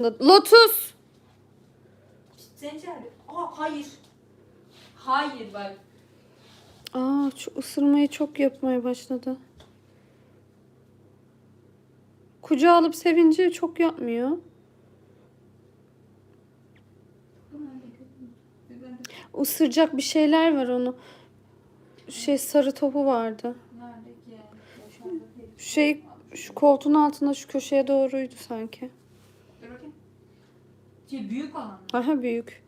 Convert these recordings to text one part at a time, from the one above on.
Lotus. Çağırıyor. Aa hayır. Hayır bak. Aa şu ısırmayı çok yapmaya başladı. Kucağa alıp sevince çok yapmıyor. Isıracak bir şeyler var onu. Şey sarı topu vardı. Şey şu koltuğun altında şu köşeye doğruydu sanki. Şey büyük olan. mı? Aha büyük.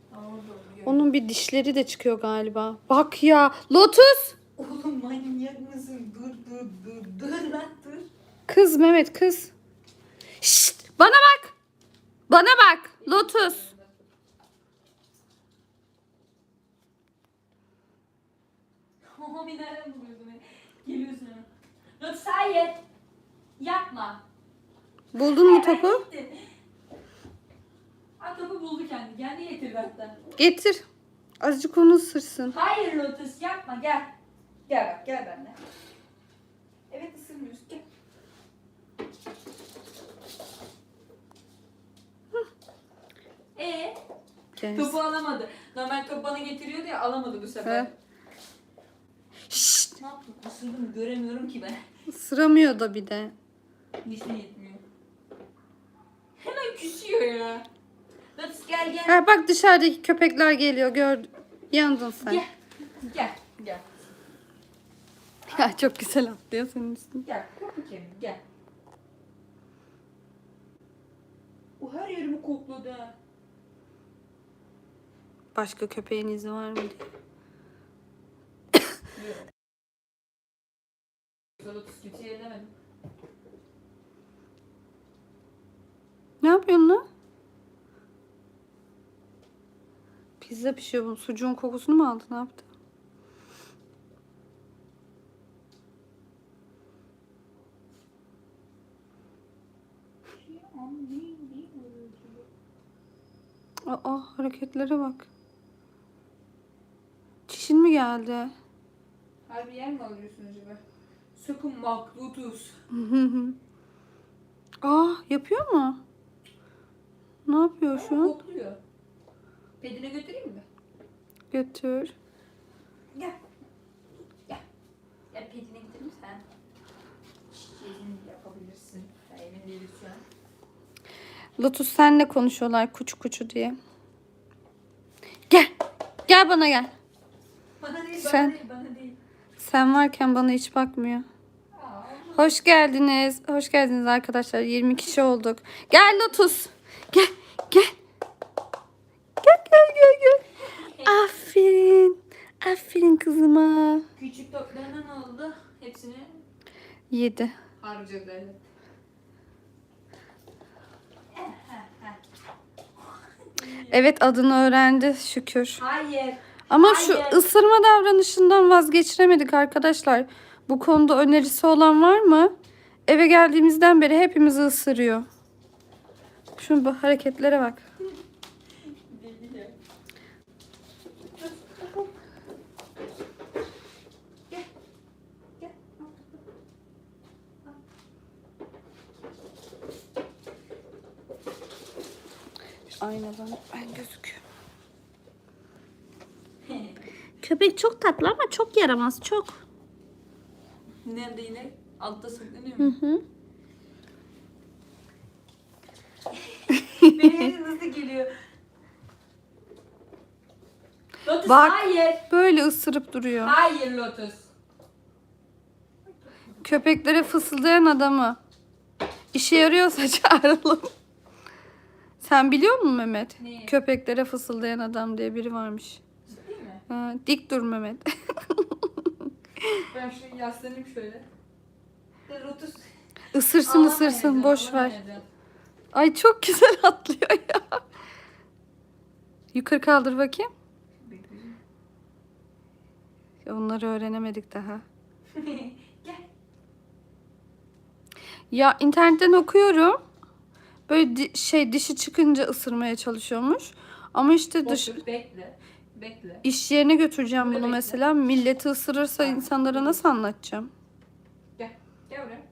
Onun bir dişleri de çıkıyor galiba. Bak ya. Lotus. Oğlum manyak mısın? Dur dur dur dur lan dur. Kız Mehmet kız. Şşt, bana bak. Bana bak. Lotus. Oho bir nereden buluyorsun beni? Geliyorsun hemen. Lotus hayır. Yapma. Buldun mu topu? gitti. Topu buldu kendi. Kendi getirdi hatta. Getir. Azıcık onu ısırsın. Hayır Lotus yapma gel. Gel bak gel benimle. Evet ısırmıyorsun gel. Ee, topu alamadı. Normal top bana getiriyordu ya alamadı bu sefer. He. Şşt. Ne yaptın? Isırdım göremiyorum ki ben. Isıramıyor da bir de. Dişine yetmiyor. Hemen küsüyor ya. Lotus gel gel. Ha bak dışarıdaki köpekler geliyor. Gör. Yandın sen. Gel. Gel. Gel. Ya çok güzel atlıyor senin üstüne. Gel. Korkma kendini gel. O her yerimi kokladı. Başka köpeğin izi var mı diye. Lotus kimseye ellemedim. Ne yapıyorsun lan? Pizza pişiyor bunun. Sucuğun kokusunu mu aldı? Ne yaptı? Aa hareketlere bak. Çişin mi geldi? Harbi yer mi alıyorsun acaba? Sakın bak Lotus. Aa yapıyor mu? Ne yapıyor şu an? kokluyor. Pedine götüreyim mi? Götür. Gel. Gel. Gel pedine gidelim sen. Çiçeğini yapabilirsin. Ben emin değilim şu an. Lotus senle konuşuyorlar kuçu kuçu diye. Gel. Gel bana gel. Bana değil, Sen- bana değil, bana değil. Sen varken bana hiç bakmıyor. Aa, Hoş geldiniz. Hoş geldiniz arkadaşlar. 20 kişi olduk. Gel Lotus. Gel. Gel. Gel gel gel gel. Aferin. Aferin kızıma. küçük ne oldu? Hepsini 7. harcadı evet. Evet adını öğrendi şükür. Hayır. Ama şu Hayır. ısırma davranışından vazgeçiremedik arkadaşlar. Bu konuda önerisi olan var mı? Eve geldiğimizden beri hepimizi ısırıyor. Şu bu hareketlere bak. Deli ya. Gel. Gel. Aynadan ben gözüküyorum. Köpek çok tatlı ama çok yaramaz çok. Nerede yine? Altta saklanıyor Hı mu? hı. Benim nasıl geliyor? Lotus Bak. hayır. Böyle ısırıp duruyor. Hayır Lotus. Köpeklere fısıldayan adamı. İşe yarıyorsa çağıralım. Sen biliyor musun Mehmet? Neyi? Köpeklere fısıldayan adam diye biri varmış. Ciddi mi? Ha, dik dur Mehmet. Ben şu yaslanayım şöyle. De Lotus. Isırsın ısırsın alamayacağım, boş ver. alamayacağım. Ay çok güzel atlıyor ya. Yukarı kaldır bakayım. Onları öğrenemedik daha. Gel. Ya internetten okuyorum. Böyle di- şey dişi çıkınca ısırmaya çalışıyormuş. Ama işte dış Otur, bekle. Bekle. iş yerine götüreceğim bunu Bekle. mesela. Milleti ısırırsa insanlara nasıl anlatacağım? Gel. Gel buraya.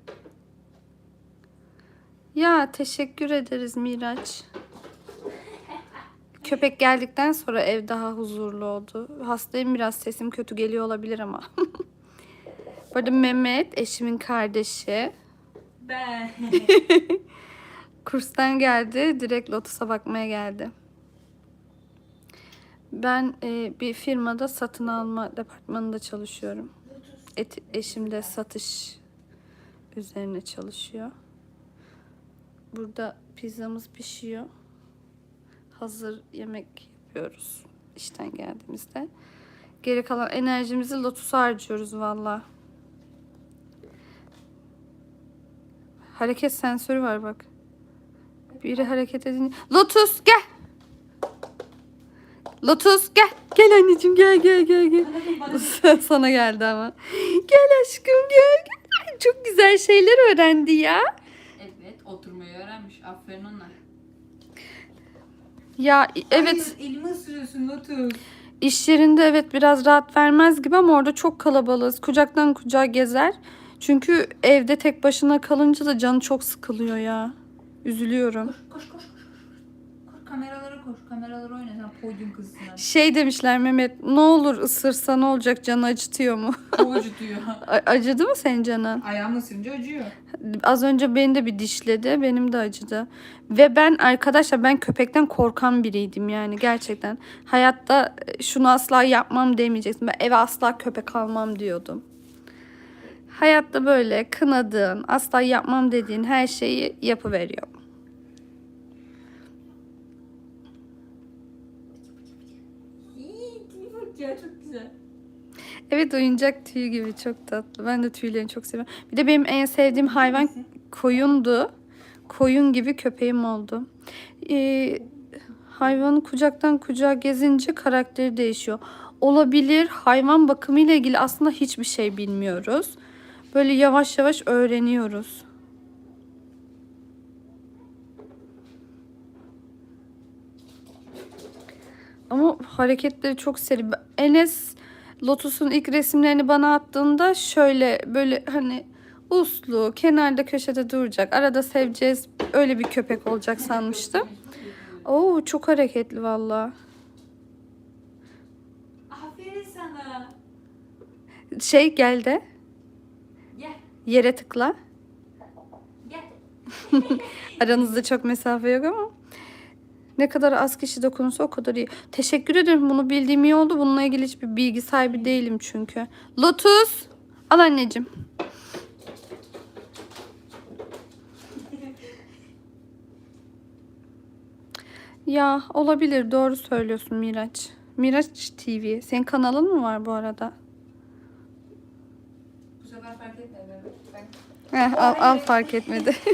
Ya teşekkür ederiz Miraç. köpek geldikten sonra ev daha huzurlu oldu. Hastayım biraz sesim kötü geliyor olabilir ama. Bu arada Mehmet eşimin kardeşi. Ben. Kurstan geldi. Direkt Lotus'a bakmaya geldi. Ben e, bir firmada satın alma departmanında çalışıyorum. Et, eşim de satış üzerine çalışıyor. Burada pizzamız pişiyor. Hazır yemek yapıyoruz işten geldiğimizde. Geri kalan enerjimizi Lotus'a harcıyoruz valla. Hareket sensörü var bak. Biri hareket edince... Lotus gel. Lotus gel. Gel anneciğim gel gel gel gel. Sana geldi ama. Gel aşkım gel. gel. Çok güzel şeyler öğrendi ya. evet oturmayı öğrenmiş. Aferin ona. Ya evet Hayır, elimi ısırıyorsun Lotus. iş yerinde evet biraz rahat vermez gibi ama orada çok kalabalığız. Kucaktan kucağa gezer. Çünkü evde tek başına kalınca da canı çok sıkılıyor ya. Üzülüyorum. Koş koş koş koş. koş. Koş kameralara koş. Kameralara oyna. Sen podyum kızsın. hadi. Şey demişler Mehmet ne olur ısırsa ne olacak canı acıtıyor mu? Çok acıtıyor. A- acıdı mı senin canın? Ayağımı ısırınca acıyor. Az önce beni de bir dişledi. Benim de acıdı. Ve ben arkadaşlar ben köpekten korkan biriydim yani gerçekten. Hayatta e, şunu asla yapmam demeyeceksin. Ben eve asla köpek almam diyordum. Hayatta böyle kınadığın, asla yapmam dediğin her şeyi yapıveriyor. Ya çok güzel. Evet oyuncak tüyü gibi çok tatlı. Ben de tüylerini çok seviyorum. Bir de benim en sevdiğim hayvan koyundu. Koyun gibi köpeğim oldu. Ee, hayvanı kucaktan kucağa gezince karakteri değişiyor. Olabilir hayvan bakımı ile ilgili aslında hiçbir şey bilmiyoruz. Böyle yavaş yavaş öğreniyoruz. Ama hareketleri çok seri. Enes Lotus'un ilk resimlerini bana attığında şöyle böyle hani uslu, kenarda köşede duracak. Arada seveceğiz öyle bir köpek olacak sanmıştım. Oo çok hareketli valla. Aferin sana. Şey gel de Gel yere tıkla. gel. Aranızda çok mesafe yok ama ne kadar az kişi dokunursa o kadar iyi. Teşekkür ederim. Bunu bildiğim iyi oldu. Bununla ilgili hiçbir bilgi sahibi değilim çünkü. Lotus. Al anneciğim. Ya olabilir. Doğru söylüyorsun Miraç. Miraç TV. Senin kanalın mı var bu arada? Bu sefer fark etme ben. Heh, al, al fark etmedi.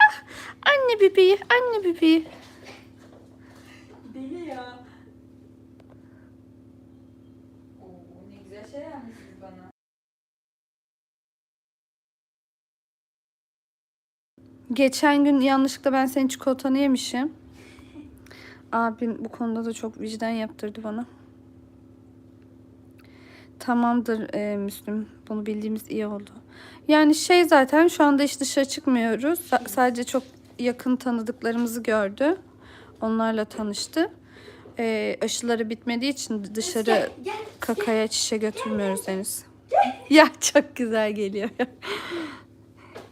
Ah, anne bebeği, anne bebeği. Deli ya. Oo ne güzel şey yapmışsınız bana. Geçen gün yanlışlıkla ben senin çikolatanı yemişim. Abin bu konuda da çok vicdan yaptırdı bana. Tamamdır e, Müslüm. Bunu bildiğimiz iyi oldu. Yani şey zaten şu anda hiç dışarı çıkmıyoruz. Sa- sadece çok yakın tanıdıklarımızı gördü. Onlarla tanıştı. E, aşıları bitmediği için dışarı kakaya çişe götürmüyoruz henüz. Ya çok güzel geliyor.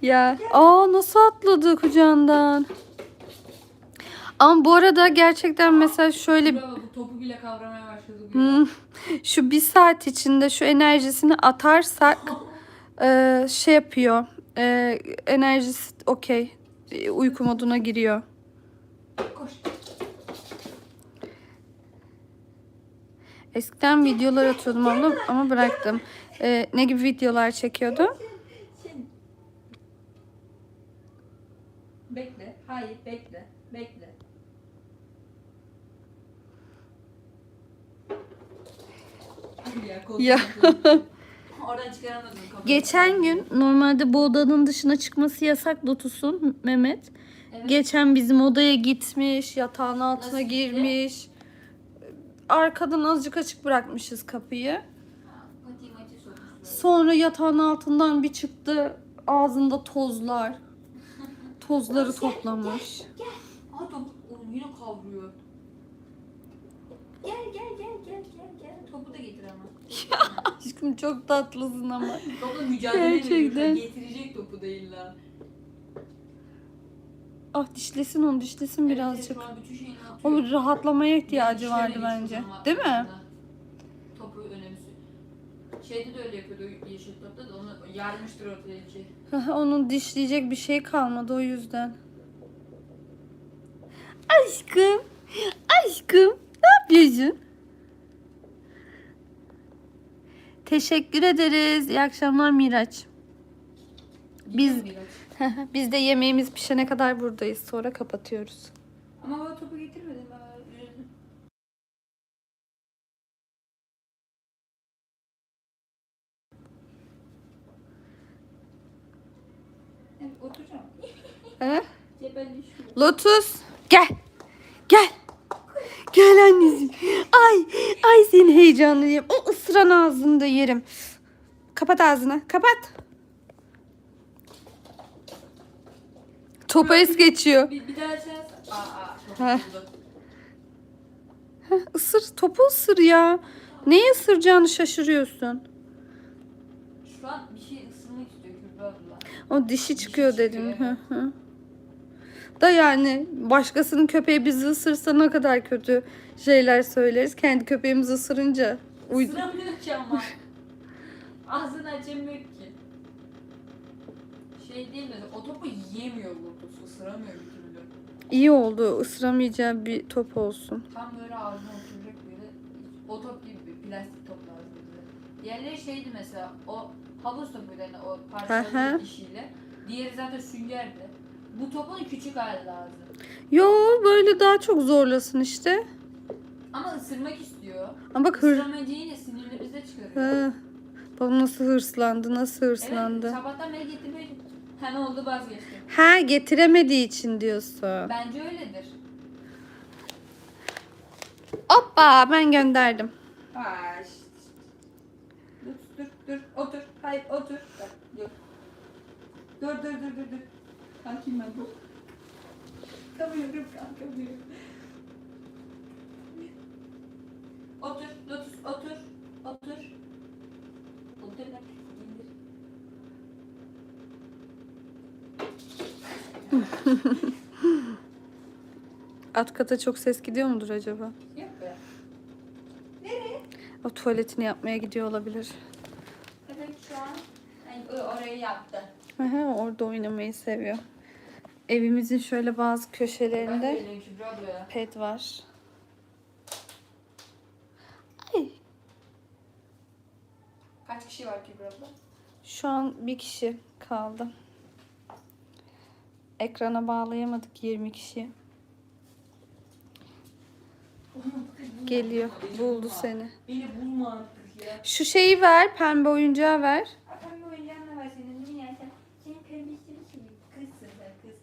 Ya aa nasıl atladı kucağından. Ama bu arada gerçekten mesela şöyle Bravo bu topu bile kavramaya başladı bu. Hmm, şu bir saat içinde şu enerjisini atarsak e, şey yapıyor. E, enerjisi okey. E, Uyku moduna giriyor. Koş. Eskiden videolar atıyordum abla ama bıraktım. E, ne gibi videolar çekiyordu? Şimdi. Bekle. Hayır bekle. Bekle. Hadi ya, koltuğu Ya. yapıyorum. Oradan çıkaramadım. Geçen gün normalde bu odanın dışına çıkması yasak Lotus'un Mehmet. Evet. Geçen bizim odaya gitmiş, yatağın altına Nasıl gitti? girmiş. Arkadan azıcık açık bırakmışız kapıyı. Sokmuş. Sonra yatağın altından bir çıktı. Ağzında tozlar. Tozları toplamış. Aa top oğlum yine kavruyor. Gel gel gel gel gel gel. Topu da getir ama. Aşkım çok tatlısın ama. Topla mücadele Gerçekten. veriyor. Getirecek topu da illa. Ah dişlesin onu dişlesin Evet, birazcık. şu an bütün şeyini atıyor. O rahatlamaya ihtiyacı vardı bence. Değil mi? aslında. Şeyde de öyle yapıyordu o yeşil topta da onu yarmıştır ortadaki. Onun dişleyecek bir şey kalmadı o yüzden. Aşkım. Aşkım. Ne yapıyorsun? Teşekkür ederiz. İyi akşamlar Miraç. Biz-. Biz de yemeğimiz pişene kadar buradayız. Sonra kapatıyoruz. Ama baba topu getirmedin ben oturacağım. He? Cebelleşiyor. Lotus gel. Gel. Gel anneciğim. Ay, ay seni heyecanlıyım. O ısıran ağzını da yerim. Kapat ağzını. Kapat. Topa es geçiyor. Bir, bir daha. Aa, aa, buldu. Heh, Isır, topu ısır ya. Neye ısıracağını şaşırıyorsun. Şu an bir şey ısırmak istiyor Kübra abla. O dişi çıkıyor dedim. Hı hı. Da yani başkasının köpeği bizi ısırsa ne kadar kötü şeyler söyleriz. Kendi köpeğimiz ısırınca uydu. Isıramıyor ki ama. Ağzını açamıyor ki. Şey değil mi? O topu yiyemiyor Lotus. Isıramıyor bir türlü. İyi oldu. Isıramayacağı bir top olsun. Tam böyle ağzına oturacak böyle. O top gibi bir plastik top lazım. Diğerleri şeydi mesela o havuz topuydu hani o Hı parçalı hı. işiyle. Diğeri zaten süngerdi. Bu topun küçük hali lazım. Yo böyle daha çok zorlasın işte. Ama ısırmak istiyor. Ama bak hır. Isıramayınca yine sinirini bize çıkarıyor. Hı. Bak nasıl hırslandı, nasıl Evet, hırslandı. sabahtan beri getirmiyor. Hani oldu vazgeçti. Ha getiremediği için diyorsun. Bence öyledir. Hoppa ben gönderdim. Ay. Dur dur dur otur. Hayır otur. Bak, Yok. Dur dur dur dur dur. Kalkayım ben bu. Kalkamıyorum kalkamıyorum. Otur Lotus otur. Otur. Otur bak. Alt kata çok ses gidiyor mudur acaba? Yok be. O tuvaletini yapmaya gidiyor olabilir. Evet şu an yani orayı yaptı. Aha, orada oynamayı seviyor. Evimizin şöyle bazı köşelerinde pet var. Ay, Kaç kişi var Kübra abla? şu an bir kişi kaldı. Ekrana bağlayamadık 20 kişi. Geliyor. Buldu seni. Beni bulma artık ya. Şu şeyi ver, pembe oyuncağı ver. Pembe oyuncağın var senin değil mi yani sen? Senin pembişli bir şey. Kızsın sen kız.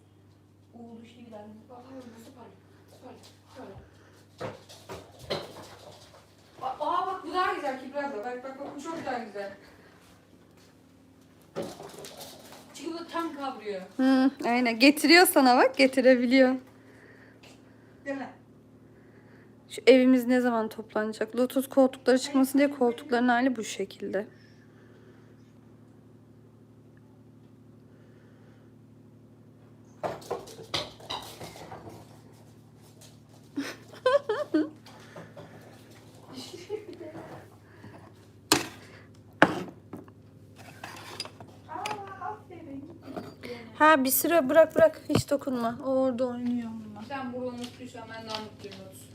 Uğuluşlu bir davranış. Bak hayır nasıl parlıyor. Söyle. Söyle. Aa aa, bak bu Kübra abla. Bak bak bak bu çok daha güzel. Çünkü bu tam kavruyor. Hı, aynen. Getiriyor sana bak, getirebiliyor. Değil mi? Şu evimiz ne zaman toplanacak? Lotus koltukları çıkmasın diye koltukların hali bu şekilde. Bir süre bırak bırak hiç dokunma. O orada oynuyor onunla. Sen burada mutluysan ben daha mutluyum Lotus.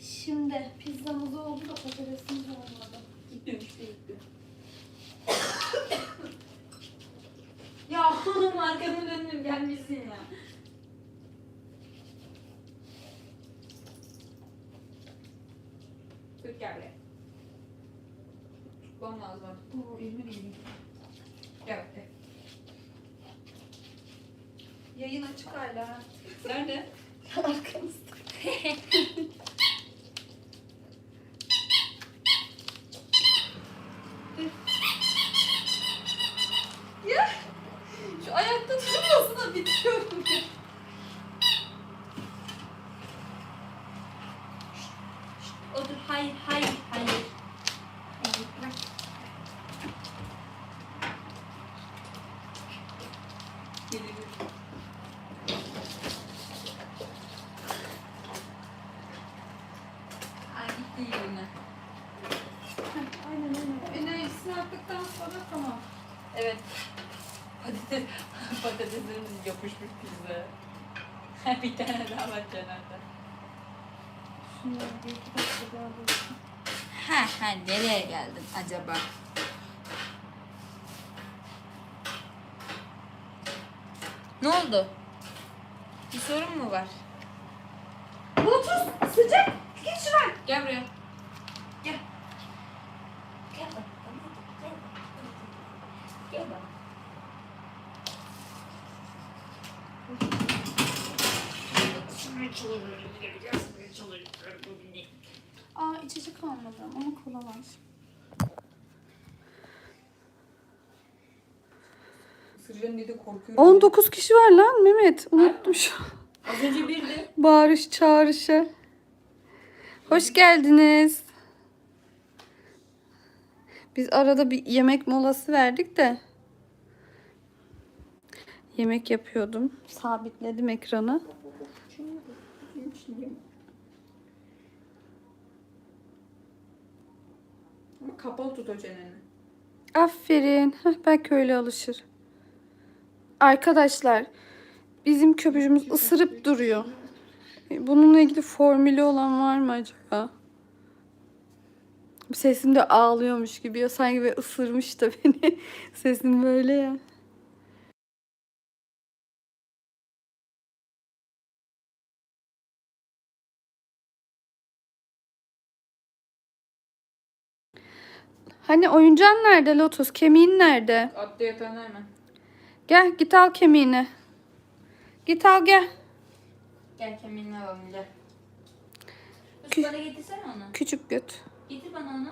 Şimdi pizzamız oldu da patatesimiz olmadı. Gittim işte gittim. ya oğlum arkamı döndüm gelmişsin ya. Gel buraya. Tutmam lazım artık. Oo elime değdim. Gel gel. Yayın açık hala. Nerede? Arkamızda. ya şu ayakta durmasına bitiyorum ya. otur. Hayır, hayır, hayır. Hayır, bırak. Geliyor. Ay gitti yerine. Aynen öyle. Enerjisini attıktan sonra tamam. Evet. Patates, patateslerimiz yapışmış pizza. bir tane daha var kenarda. Şunları bir iki dakika daha dursun. Ha ha nereye geldin acaba? Ne oldu? Bir sorun mu var? Lotus sıcak. Geç şuraya. Gel buraya. Gel. Gel bak. Gel bak. Gel bak. Aa içecek almadım ama kola var. Isıracağım diye de korkuyorum. 19 kişi var lan Mehmet. Unuttum şu an. Az önce birdi. Bağırış çağrışı. Hoş geldiniz. Biz arada bir yemek molası verdik de. Yemek yapıyordum. Sabitledim ekranı. Ama kapalı tut o çeneni. Aferin. Heh, belki öyle alışır. Arkadaşlar bizim köpücümüz ısırıp duruyor. E, Bununla ilgili formülü olan var mı acaba? Sesim de ağlıyormuş gibi ya sanki böyle ısırmış da beni. Sesim böyle ya. Hani oyuncağın nerede Lotus? Kemiğin nerede? Atla yatağına hemen. Gel git al kemiğini. Git al gel. Gel kemiğini alalım gel. Üst bana getirsene onu. Küçük göt. Getir bana onu.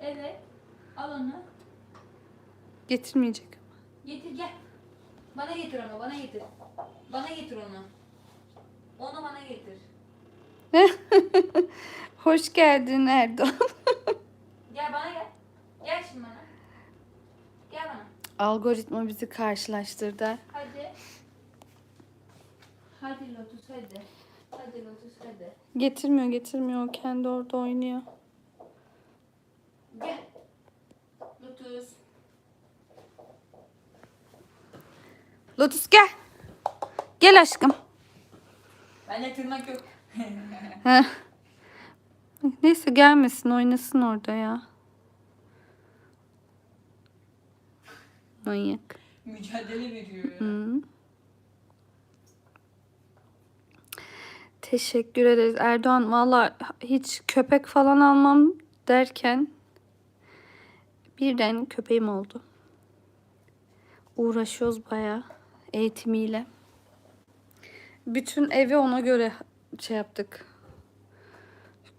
Evet. Al onu. Getirmeyecek. Getir gel. Bana getir onu, bana getir. Bana getir onu. Onu bana getir. Hoş geldin Erdoğan. Gel bana gel. Gel şimdi bana. Gel bana. Algoritma bizi karşılaştırdı. Hadi. Hadi Lotus hadi. Hadi Lotus hadi. Getirmiyor getirmiyor. O kendi orada oynuyor. Gel. Lotus. Lotus gel. Gel aşkım. Bende tırnak yok. Neyse gelmesin oynasın orada ya. Manyak. Mücadele veriyor ya. Teşekkür ederiz Erdoğan. Valla hiç köpek falan almam derken birden köpeğim oldu. Uğraşıyoruz bayağı eğitimiyle. Bütün evi ona göre şey yaptık.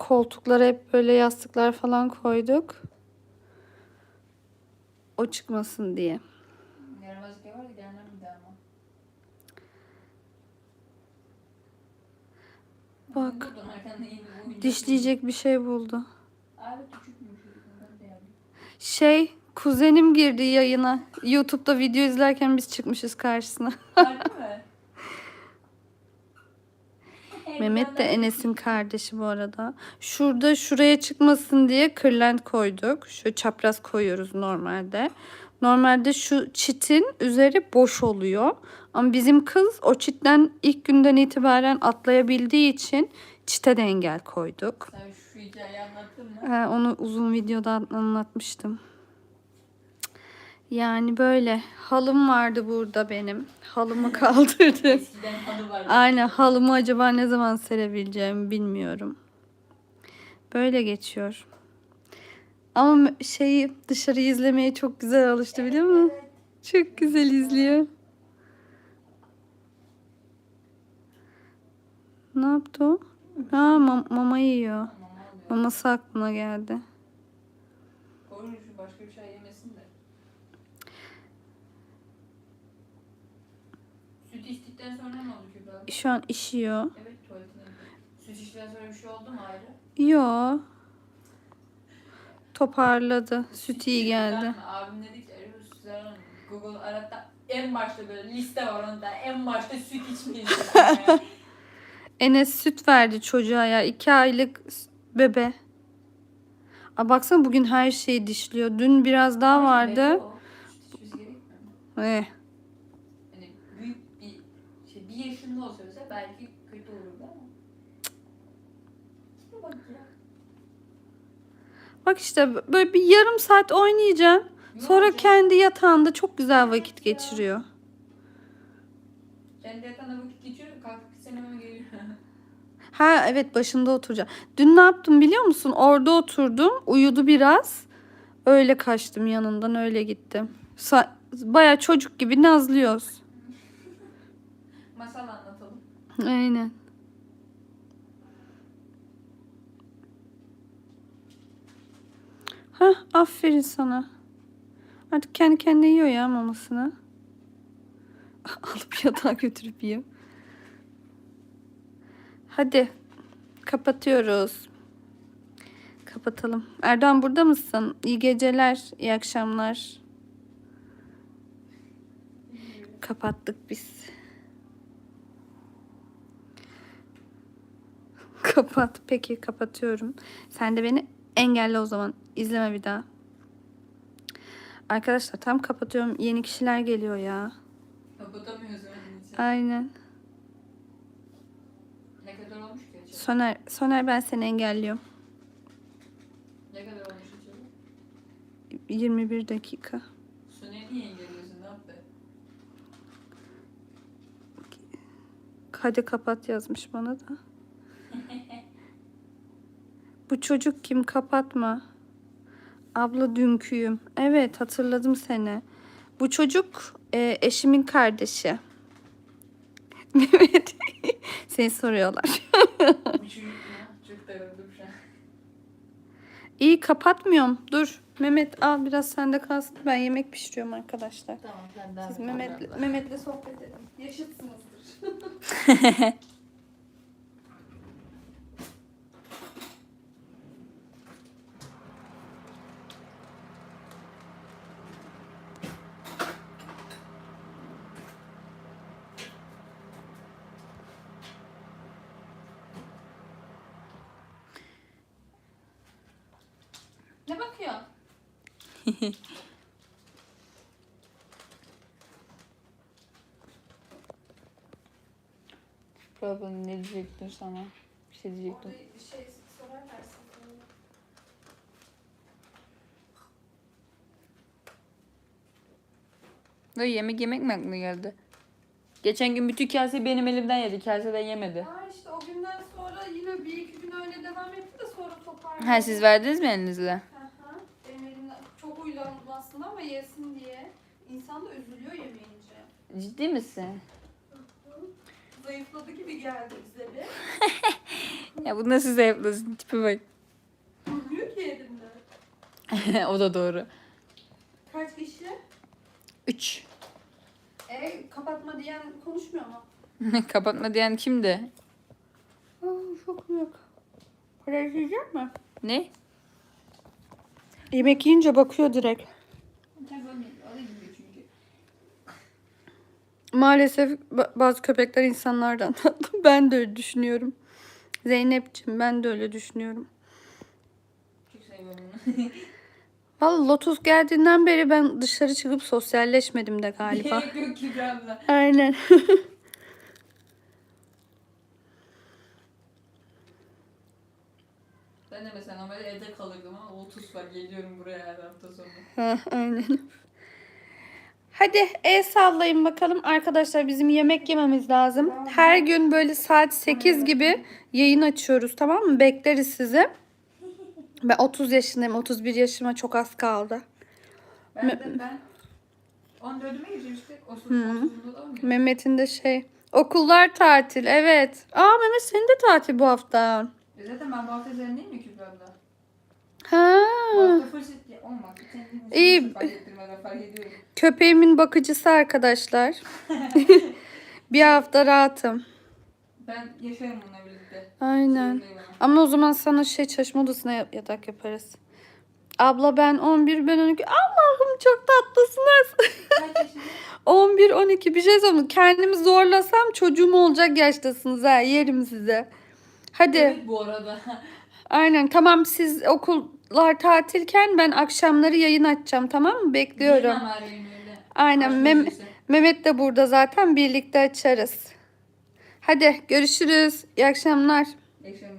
Koltuklara hep böyle yastıklar falan koyduk. O çıkmasın diye. Ama. Bak. Dişleyecek bir şey buldu. Şey, kuzenim girdi yayına. YouTube'da video izlerken biz çıkmışız karşısına. Harbi mi? Mehmet de Enes'in kardeşi bu arada. Şurada şuraya çıkmasın diye kırlent koyduk. Şu çapraz koyuyoruz normalde. Normalde şu çitin üzeri boş oluyor. Ama bizim kız o çitten ilk günden itibaren atlayabildiği için çite de engel koyduk. Sen şu hikayeyi anlattın mı? He, onu uzun videoda anlatmıştım. Yani böyle halım vardı burada benim. Halımı kaldırdım. Halı. Aynen halımı acaba ne zaman serebileceğimi bilmiyorum. Böyle geçiyor. Ama şeyi dışarıyı izlemeye çok güzel alıştı biliyor musun? Çok güzel izliyor. Ne yaptı o? Ha mam- mama yiyor. Maması aklına geldi. Korun şu başka bir şey yemesin de. Süt içtikten sonra ne oldu Kübra? Şu an işiyor. Evet tuvaletine 3 işten sonra bir şey oldu mu ayrı? Yo. Toparladı. Süt iyi geldi. Ben- Abim dedi ki arıyoruz Süzer Hanım. Google aratta en başta böyle liste var onda. En başta süt içmeyin. dedi. Enes süt verdi çocuğa ya. iki aylık bebe. Aa, baksana bugün her şeyi dişliyor. Dün biraz daha vardı. Süt içmesi gerekmiyor mu? Eh. Hani büyük bir şey bir yaşında olsa mesela belki kötü olurdu ama. Tipe bak ya. Bak işte böyle bir yarım saat oynayacağım. Ne Sonra kendi yatağında çok güzel vakit geçiriyor. Kendi yatağında vakit geçiriyor. Kalkıp seneme geliyor. Ha evet başında oturacağım. Dün ne yaptım biliyor musun? Orada oturdum. Uyudu biraz. Öyle kaçtım yanından öyle gittim. Sa- Baya çocuk gibi nazlıyoruz. Masal anlatalım. Aynen. Hah aferin sana. Artık kendi kendine yiyor ya mamasını. Alıp yatağa götürüp yiyor. Hadi kapatıyoruz. Kapatalım. Erdoğan burada mısın? İyi geceler, iyi akşamlar. Kapattık biz. Kapat. Peki kapatıyorum. Sen de beni engelle o zaman. İzleme bir daha. Arkadaşlar tam kapatıyorum. Yeni kişiler geliyor ya. Kapatamıyoruz onun için. Aynen. Ne kadar olmuş ki acaba? Soner, Soner ben seni engelliyorum. Ne kadar olmuş acaba? 21 dakika. Soner'i niye engelliyorsun? Ne yaptı? Hadi kapat yazmış bana da. Bu çocuk kim? Kapatma. Abla dünküyüm. Evet hatırladım seni. Bu çocuk e, eşimin kardeşi. Mehmet. Seni soruyorlar. İyi kapatmıyorum. Dur. Mehmet al biraz sende kalsın. Ben yemek pişiriyorum arkadaşlar. Tamam sen devam Siz et Mehmet'le, abla. Mehmet'le sohbet edin. Yaşıtsınızdır. ne bakıyor? Diyecektin sana? Bir şey diyecektim. bir şey sorar versin. Ve yemek yemek mi aklına geldi? Geçen gün bütün kaseyi benim elimden yedi. Kaseden yemedi. Ha işte o günden sonra yine bir iki gün öyle devam etti de sonra toparladı. Ha siz verdiniz mi elinizle? Aha, Benim elimden çok uylandım aslında ama yesin diye. İnsan da üzülüyor yemeyince. Ciddi misin? Zayıfladı gibi geldi bize bir. Ya bu nasıl zayıflasın tipi bak. Durmuyor ki yerinde. o da doğru. Kaç kişi? Üç. E kapatma diyen konuşmuyor mu? Kapatma diyen kimdi? Aa, çok yok. Para yiyecek mi? Ne? Yemek yiyince bakıyor direkt. Maalesef ba- bazı köpekler insanlardan tatlı. Ben de öyle düşünüyorum. Zeynep'ciğim ben de öyle düşünüyorum. Vallahi Lotus geldiğinden beri ben dışarı çıkıp sosyalleşmedim de galiba. Aynen. Ben de mesela normalde evde kalırdım ama 30 var. Geliyorum buraya her hafta sonu. Ha, Aynen. Hadi el sallayın bakalım. Arkadaşlar bizim yemek yememiz lazım. Her gün böyle saat 8 gibi yayın açıyoruz tamam mı? Bekleriz sizi. Ben 30 yaşındayım. 31 yaşıma çok az kaldı. Ben de ben 14'üme gireceğim işte. O Hı. 30'unda da olmuyor. Mehmet'in de şey. Okullar tatil evet. Aa Mehmet senin de tatil bu hafta. E Zaten ben bu hafta üzerindeyim mi Kübra abla? Ha. İyi. Köpeğimin bakıcısı arkadaşlar. bir hafta rahatım. Ben yaşarım onunla birlikte. Aynen. Sorun. Ama o zaman sana şey çalışma odasına ya- yatak yaparız. Abla ben 11 ben 12. Allah'ım çok tatlısınız. Kaç yaşında? 11 12 bir şey söyleyeyim. Kendimi zorlasam çocuğum olacak yaştasınız ha. Yerim size. Hadi. Evet bu arada. Aynen tamam siz okullar tatilken ben akşamları yayın açacağım tamam mı? Bekliyorum. Aynen Mem- bölgesi. Mehmet de burada zaten birlikte açarız. Hadi görüşürüz. İyi akşamlar. Yaşarım